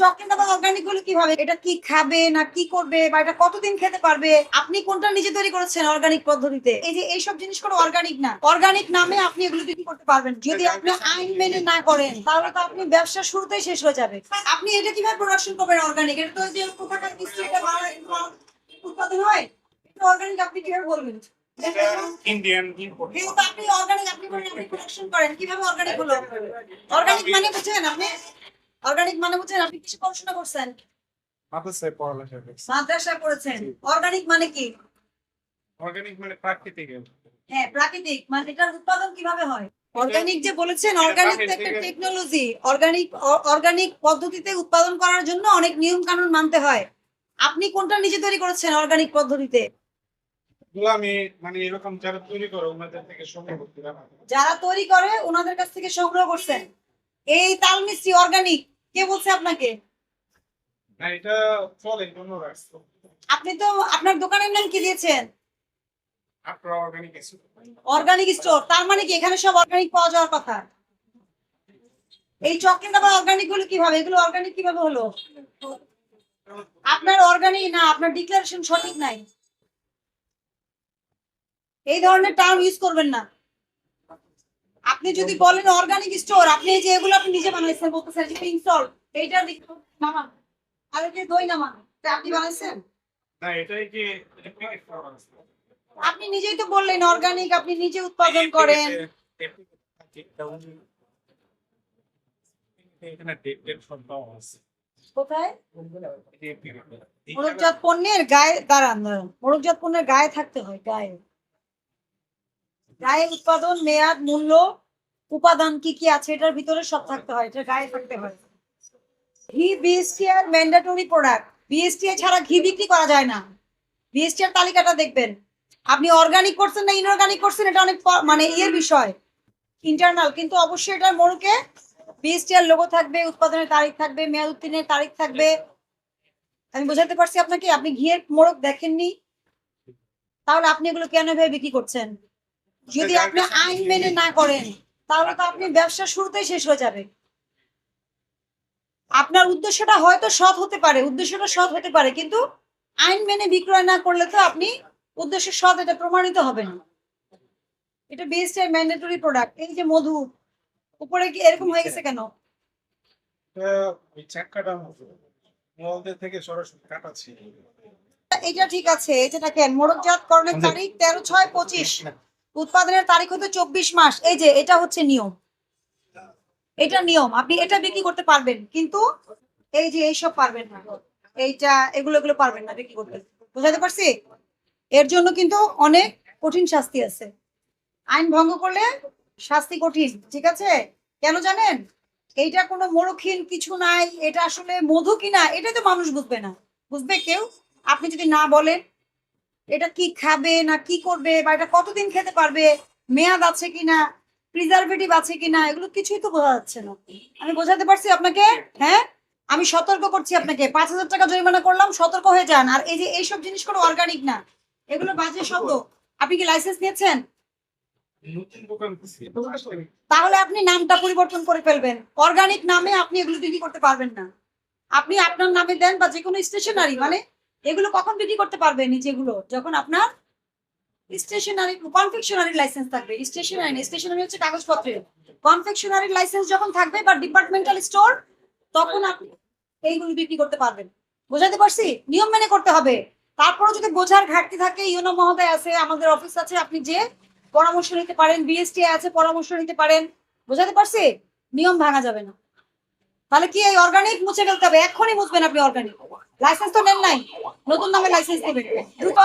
Chocolate আবার অর্গানিকগুলো কীভাবে? এটা কি খাবে না কি করবে? বা এটা কতদিন খেতে পারবে? আপনি কোনটা নিজে তৈরি করেছেন অর্গানিক পদ্ধতিতে? এই যে এইসব জিনিস কোনো অর্গানিক না। অর্গানিক নামে আপনি এগুলো বিক্রি করতে পারবেন। যদি আপনি আইন মেনে না করেন তাহলে তো আপনি ব্যবসা শুরুতেই শেষ হয়ে যাবে। আপনি এটা কীভাবে প্রোডাকশন করবেন অর্গানিক এটা তো যে কোথাকার মিষ্টি উৎপাদন হয় এটা অর্গানিক আপনি কীভাবে বলবেন? ইন্ডিয়ান আপনি অর্গানিক আপনি প্রোডাকশন করেন কীভাবে অর্গানিক হলো? অর্গানিক মানে বুঝছেন আপনি? অর্গানিক মানে বুঝছেন আপনি কিছু পড়াশোনা করছেন? মাদ্রাসায় পড়ালেখা করছি। মাদ্রাসা করেছেন অর্গানিক মানে কি? অর্গানিক মানে প্রাকৃতিক। হ্যাঁ প্রাকৃতিক। মানে এটার উৎপাদন কীভাবে হয়? অর্গানিক যে বলেছেন অর্গানিক তো একটা টেকনোলজি অর্গানিক অর্গানিক পদ্ধতিতে উৎপাদন করার জন্য অনেক নিয়ম কানুন মানতে হয়। আপনি কোনটা নিজে তৈরি করেছেন অর্গানিক পদ্ধতিতে? আমি মানে এরকম যারা তৈরি করে ওনাদের থেকে সংগ্রহ করছিলাম যারা তৈরি করে ওনাদের কাছ থেকে সংগ্রহ করছেন। এই তাল মিষ্টি অর্গানিক কে বলছে আপনাকে? আপনি তো আপনার দোকানের নাম কি দিয়েছেন? আপনার অর্গানিক আছে। অর্গানিক স্টোর তার মানে কি এখানে সব অর্গানিক পাওয়া যাওয়ার কথা? এই চকলেট আবার অর্গানিকগুলো কীভাবে? এগুলো অর্গানিক কীভাবে হলো? আপনার অর্গানিক না আপনার ডিক্লারেশন সঠিক নাই। এই ধরনের টার্ম ইউজ করবেন না। আপনি যদি বলেন অর্গানিক স্টোর আপনি এই যে এগুলো আপনি নিজে বানাইছেন বলতেছেন যে পিঙ্ক সল্ট এইটার দিক নামান। আর যে দই নামান এটা আপনি বানাইছেন? না এটাই কি আপনি নিজেই তো বললেন অর্গানিক আপনি নিজে উৎপাদন করেন। এই পণ্যের গায়ে দাঁড়ান মোড়কজাত পণ্যের গায়ে থাকতে হয় গায়ে। গায়ে উৎপাদন, মেয়াদ, মূল্য, উপাদান কি কি আছে এটার ভিতরে সব থাকতে হয়, এটা গায়ে থাকতে হয়। ঘি বিএসটিআর ম্যান্ডেটরি প্রোডাক্ট বিএসটিআই ছাড়া ঘি বিক্রি করা যায় না। বিএসটিআর তালিকাটা দেখবেন। আপনি অর্গানিক করছেন না ইনঅর্গানিক করছেন, এটা অনেক মানে ইয়ের বিষয়। ইন্টারনাল কিন্তু অবশ্যই এটার মোড়কে বিএসটিআর লোগো থাকবে, উৎপাদনের তারিখ থাকবে, মেয়াদ উত্তীর্ণের তারিখ থাকবে। আমি বোঝাতে পারছি আপনাকে, আপনি ঘিয়ের মোড়ক দেখেননি। তাহলে আপনি এগুলো কেন ভেবে বিক্রি করছেন? যদি আপনি আইন মেনে না করেন তাহলে তো আপনি ব্যবসা শুরুতেই শেষ হয়ে যাবে। আপনার উদ্দেশ্যটা হয়তো সৎ হতে পারে উদ্দেশ্যটা সৎ হতে পারে কিন্তু আইন মেনে বিক্রয় না করলে তো আপনি উদ্দেশ্য সৎ এটা প্রমাণিত হবে না। এটা বেস্ট ম্যান্ডেটরি প্রোডাক্ট এই যে মধু উপরে কি এরকম হয়ে গেছে কেন? এটা ওই চাক্কাটা মলদের থেকে সরাসরি কাটা ছিল এটা ঠিক আছে এটা কেন? মোড়কজাত করণের তারিখ তেরো ছয় পঁচিশ। উৎপাদনের তারিখ হতে চব্বিশ মাস। এই যে, এটা হচ্ছে নিয়ম। এটা নিয়ম। আপনি এটা বিক্রি করতে পারবেন, কিন্তু এই যে এইসব পারবেন না। এইটা, এগুলো এগুলো পারবেন না বিক্রি করতে। বুঝাতে পারছি? এর জন্য কিন্তু অনেক কঠিন শাস্তি আছে। আইন ভঙ্গ করলে শাস্তি কঠিন, ঠিক আছে? কেন জানেন? এইটা কোনো মরক্ষীন কিছু নাই, এটা আসলে মধু কিনা এটা তো মানুষ বুঝবে না। বুঝবে কেউ? আপনি যদি না বলেন এটা কি খাবে না কি করবে বা এটা কতদিন খেতে পারবে মেয়াদ আছে কিনা প্রিজারভেটিভ আছে কিনা এগুলো কিছুই তো বোঝা যাচ্ছে না। আমি বোঝাতে পারছি আপনাকে? হ্যাঁ? আমি সতর্ক করছি আপনাকে। পাঁচ হাজার টাকা জরিমানা করলাম সতর্ক হয়ে যান। আর এই যে এইসব জিনিস কোনো অর্গানিক না এগুলো বাজে শব্দ। আপনি কি লাইসেন্স নিয়েছেন? তাহলে আপনি নামটা পরিবর্তন করে ফেলবেন। অর্গানিক নামে আপনি এগুলো বিক্রি করতে পারবেন না। আপনি আপনার নামে দেন বা যে কোনো স্টেশনারি মানে এগুলো কখন বিক্রি করতে পারবেন এই যেগুলো যখন আপনার স্টেশনারি কনফেকশনারি লাইসেন্স থাকবে। স্টেশনারি স্টেশনারি হচ্ছে কাগজপত্রের। কনফেকশনারি লাইসেন্স যখন থাকবে বা ডিপার্টমেন্টাল স্টোর তখন আপনি এইগুলো বিক্রি করতে পারবেন। বোঝাতে পারছি? নিয়ম মেনে করতে হবে। তারপরে যদি বোঝার ঘাটতি থাকে, ইউনো মহোদয় আছে, আমাদের অফিস আছে, আপনি যে পরামর্শ নিতে পারেন বিএসটি আছে, পরামর্শ নিতে পারেন। বোঝাতে পারছি? নিয়ম ভাঙা যাবে না। তাহলে কি এই অর্গানিক মুছে ফেলতে হবে? এক্ষুনি মুছবেন আপনি অর্গানিক লাইসেন্স তো নেন নাই। নতুন নামে লাইসেন্স নেবেন দ্রুত